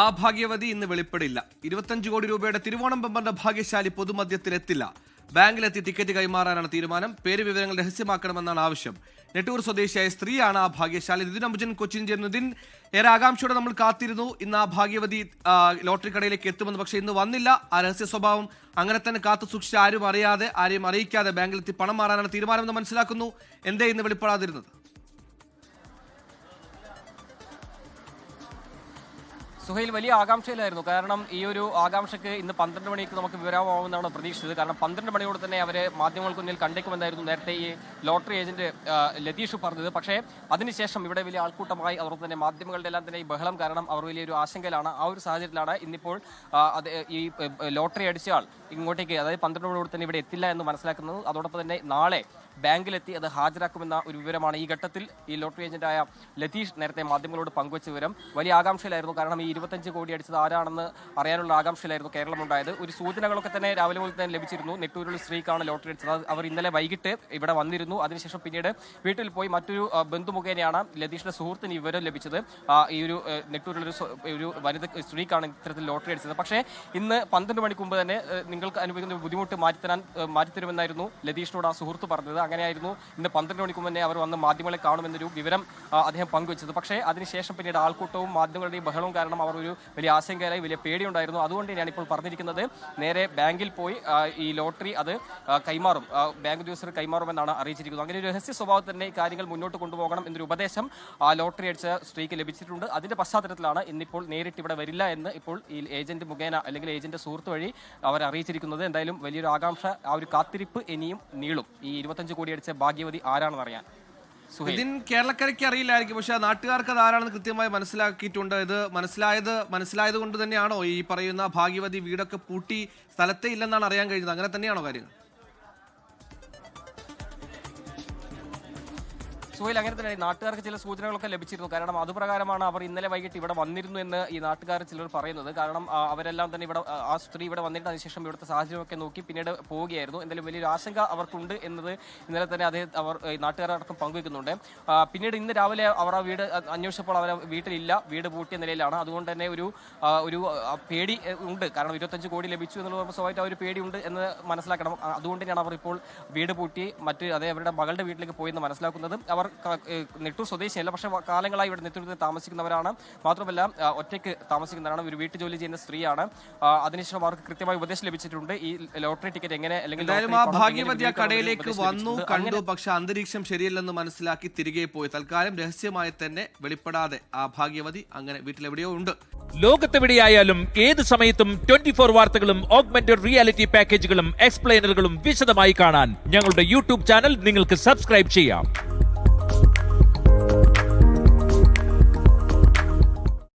ആ ഭാഗ്യവതി ഇന്ന് വെളിപ്പെടില്ല. ഇരുപത്തഞ്ച് കോടി രൂപയുടെ തിരുവോണം ബമ്പറിന്റെ ഭാഗ്യശാലി പൊതുമധ്യത്തിലെത്തില്ല. ബാങ്കിലെത്തി ടിക്കറ്റ് കൈമാറാനാണ് തീരുമാനം. പേര് വിവരങ്ങൾ രഹസ്യമാക്കണമെന്നാണ് ആവശ്യം. നെട്ടൂർ സ്വദേശിയായ സ്ത്രീയാണ് ആ ഭാഗ്യശാലി. നിതിൻ അംബുജൻ കൊച്ചിൻ ചേർന്നു ഏറെ ആകാംക്ഷയോടെ നമ്മൾ കാത്തിരുന്നു. ഇന്ന് ആ ഭാഗ്യവതി ലോട്ടറി കടയിലേക്ക് എത്തുമെന്ന് പക്ഷേ ഇന്ന് വന്നില്ല. ആ രഹസ്യ സ്വഭാവം അങ്ങനെ തന്നെ കാത്തു സൂക്ഷിച്ച് ആരും അറിയാതെ ആരെയും അറിയിക്കാതെ ബാങ്കിലെത്തി പണം മാറാനാണ് തീരുമാനമെന്ന് മനസ്സിലാക്കുന്നു. എന്തേ ഇന്ന് വെളിപ്പെടാതിരുന്നത്? സുഹൈൽ വലിയ ആകാംക്ഷയിലായിരുന്നു. കാരണം ഈ ഒരു ആകാംക്ഷയ്ക്ക് ഇന്ന് പന്ത്രണ്ട് മണിക്ക് നമുക്ക് വിവരമാവുമെന്നാണ് പ്രതീക്ഷിച്ചത്. കാരണം പന്ത്രണ്ട് മണിയോട് തന്നെ അവരെ മാധ്യമങ്ങൾക്ക് മുന്നിൽ കണ്ടേക്കുമെന്നായിരുന്നു നേരത്തെ ഈ ലോട്ടറി ഏജന്റ് ലതീഷ് പറഞ്ഞത്. പക്ഷേ അതിനുശേഷം ഇവിടെ വലിയ ആൾക്കൂട്ടമായി അവർ തന്നെ മാധ്യമങ്ങളുടെ എല്ലാം തന്നെ ഈ ബഹളം കാരണം അവർ വലിയൊരു ആശങ്കയിലാണ്. ആ ഒരു സാഹചര്യത്തിലാണ് ഇന്നിപ്പോൾ അത് ഈ ലോട്ടറി അടിച്ച ആൾ ഇങ്ങോട്ടേക്ക് അതായത് പന്ത്രണ്ട് മണിയോട് തന്നെ ഇവിടെ എത്തില്ല എന്ന് മനസ്സിലാക്കുന്നത്. അതോടൊപ്പം തന്നെ നാളെ ബാങ്കിലെത്തി അത് ഹാജരാക്കുമെന്ന ഒരു വിവരമാണ് ഈ ഘട്ടത്തിൽ ഈ ലോട്ടറി ഏജന്റായ ലതീഷ് നേരത്തെ മാധ്യമങ്ങളോട് പങ്കുവച്ച വിവരം. വലിയ ആകാംക്ഷയിലായിരുന്നു. കാരണം ഈ ഇരുപത്തഞ്ച് കോടി അടിച്ചത് ആരാണെന്ന് അറിയാനുള്ള ആകാംക്ഷയിലായിരുന്നു കേരളം ഉണ്ടായത് ഒരു സൂചനകളൊക്കെ തന്നെ രാവിലെ മുതൽ തന്നെ ലഭിച്ചിരുന്നു. നെട്ടൂരിൽ സ്ത്രീക്കാണ് ലോട്ടറി അടിച്ചത്. അവർ ഇന്നലെ വൈകിട്ട് ഇവിടെ വന്നിരുന്നു. അതിനുശേഷം പിന്നീട് വീട്ടിൽ പോയി മറ്റൊരു ബന്ധു മുഖേനയാണ് ലതീഷിന്റെ സുഹൃത്തിന് വിവരം ലഭിച്ചത്. ഈ ഒരു നെട്ടൂരിലൊരു ഒരു വനിത സ്ത്രീക്കാണ് ഇത്തരത്തിൽ ലോട്ടറി അടിച്ചത്. പക്ഷേ ഇന്ന് പന്ത്രണ്ട് മണിക്ക് മുമ്പ് തന്നെ നിങ്ങൾക്ക് അനുഭവിക്കുന്ന ബുദ്ധിമുട്ട് മാറ്റിത്തരാൻ മാറ്റിത്തരുമെന്നായിരുന്നു ലതീഷിനോട് ആ സുഹൃത്ത് പറഞ്ഞത്. അങ്ങനെയായിരുന്നു. ഇന്ന് പന്ത്രണ്ട് മണിക്ക് മുന്നേ അവർ വന്ന് മാധ്യമങ്ങളെ കാണുമെന്നൊരു വിവരം അദ്ദേഹം പങ്കുവച്ചത് പക്ഷേ അതിനുശേഷം പിന്നീട് ആൾക്കൂട്ടവും മാധ്യമങ്ങളുടെയും ബഹളവും കാരണം അവർ ഒരു വലിയ ആശങ്കയിലായി വലിയ പേടിയുണ്ടായിരുന്നു. അതുകൊണ്ട് തന്നെയാണ് ഇപ്പോൾ പറഞ്ഞിരിക്കുന്നത് നേരെ ബാങ്കിൽ പോയി ഈ ലോട്ടറി അത് കൈമാറും. ബാങ്ക് ഉദ്യോഗസ്ഥർ കൈമാറുമെന്നാണ് അറിയിച്ചിരിക്കുന്നത്. അങ്ങനെ ഒരു രഹസ്യ സ്വഭാവത്തിൽ തന്നെ ഈ കാര്യങ്ങൾ മുന്നോട്ട് കൊണ്ടുപോകണം എന്നൊരു ഉപദേശം ആ ലോട്ടറി അടിച്ച സ്ത്രീക്ക് ലഭിച്ചിട്ടുണ്ട്. അതിന്റെ പശ്ചാത്തലത്തിലാണ് ഇന്നിപ്പോൾ നേരിട്ട് ഇവിടെ വരില്ല എന്ന് ഇപ്പോൾ ഈ ഏജന്റ് മുഖേന അല്ലെങ്കിൽ ഏജന്റ് സുഹൃത്ത് വഴി അവർ അറിയിച്ചിരിക്കുന്നത്. എന്തായാലും വലിയൊരു ആകാംക്ഷ ആ ഒരു കാത്തിരിപ്പ് ഇനിയും നീളും. ഈ ഇരുപത്തഞ്ച് അടിച്ച ഭാഗ്യവതി ആരാണെന്ന് അറിയാൻ സുഹൈൽ. ഇതിൻ കേരളക്കരയ്ക്ക് അറിയില്ലായിരിക്കും. പക്ഷെ നാട്ടുകാർക്ക് അത് ആരാണെന്ന് കൃത്യമായി മനസ്സിലാക്കിയിട്ടുണ്ട്. ഇത് മനസ്സിലായത് മനസ്സിലായത് കൊണ്ട് തന്നെയാണോ ഈ പറയുന്ന ഭാഗ്യവതി വീടൊക്കെ പൂട്ടി സ്ഥലത്തെ ഇല്ലെന്നാണ് അറിയാൻ കഴിയുന്നത് അങ്ങനെ തന്നെയാണോ കാര്യങ്ങൾ സുഹൈൽ അങ്ങനെ തന്നെ നാട്ടുകാർക്ക് ചില സൂചനകളൊക്കെ ലഭിച്ചിരുന്നു. കാരണം അതുപ്രകാരമാണ് അവർ ഇന്നലെ വൈകിട്ട് ഇവിടെ വന്നിരുന്നു എന്ന് ഈ നാട്ടുകാർ ചിലർ പറയുന്നത്. കാരണം അവരെല്ലാം തന്നെ ഇവിടെ ആ, സ്ത്രീ ഇവിടെ വന്നിട്ട് അതിനുശേഷം ഇവിടുത്തെ സാഹചര്യമൊക്കെ നോക്കി പിന്നീട് പോവുകയായിരുന്നു. എന്തായാലും വലിയൊരു ആശങ്ക അവർക്കുണ്ട് എന്നത് ഇന്നലെ തന്നെ അതേ അവർ നാട്ടുകാരടക്കം പങ്കുവെക്കുന്നുണ്ട്. പിന്നീട് ഇന്ന് രാവിലെ അവർ ആ വീട് അന്വേഷിച്ചപ്പോൾ അവർ വീട്ടിലില്ല. വീട് പൂട്ടിയ നിലയിലാണ്. അതുകൊണ്ട് തന്നെ ഒരു ഒരു പേടി ഉണ്ട്. കാരണം ഇരുപത്തഞ്ച് കോടി ലഭിച്ചു എന്നുള്ളത് സ്വാഭാവികമായിട്ട് ആ ഒരു പേടിയുണ്ട് എന്ന് മനസ്സിലാക്കണം. അതുകൊണ്ട് തന്നെയാണ് അവർ ഇപ്പോൾ വീട് പൂട്ടി മറ്റ് അതേ അവരുടെ മകളുടെ വീട്ടിലേക്ക് പോയി എന്ന് മനസ്സിലാക്കുന്നത്. അവർ നെട്ടൂർ സ്വദേശിയല്ല പക്ഷേ കാലങ്ങളായി ഇവിടെ നെട്ടൂരിൽ താമസിക്കുന്നവരാണ്. മാത്രമല്ല ഒറ്റയ്ക്ക് താമസിക്കുന്നവരാണ്. ഒരു വീട്ടു ജോലി ചെയ്യുന്ന സ്ത്രീയാണ്. അതിനുശേഷം അവർക്ക് കൃത്യമായി ഉപദേശം ലഭിച്ചിട്ടുണ്ട്. ഈ ലോട്ടറി ടിക്കറ്റ് എങ്ങനെ അല്ലെങ്കിൽ എന്തായാലും ആ ഭാഗ്യവതി ആ കടയിലേക്ക് വന്നു കണ്ടു പക്ഷെ അന്തരീക്ഷം ശരിയല്ലെന്ന് മനസ്സിലാക്കി തിരികെ പോയി. തൽക്കാലം രഹസ്യമായി തന്നെ വെളിപ്പെടാതെ ആ ഭാഗ്യവതി അങ്ങനെ വീട്ടിലെവിടെയോ ഉണ്ട്. ലോകത്തെവിടെയായാലും ഏത് സമയത്തും ട്വന്റി ഫോർ വാർത്തകളും ഓഗ്മെന്റഡ് റിയാലിറ്റി പാക്കേജുകളും എക്സ്പ്ലെയിനറുകളും വിശദമായി കാണാൻ ഞങ്ങളുടെ യൂട്യൂബ് ചാനൽ നിങ്ങൾക്ക് സബ്സ്ക്രൈബ് ചെയ്യാം.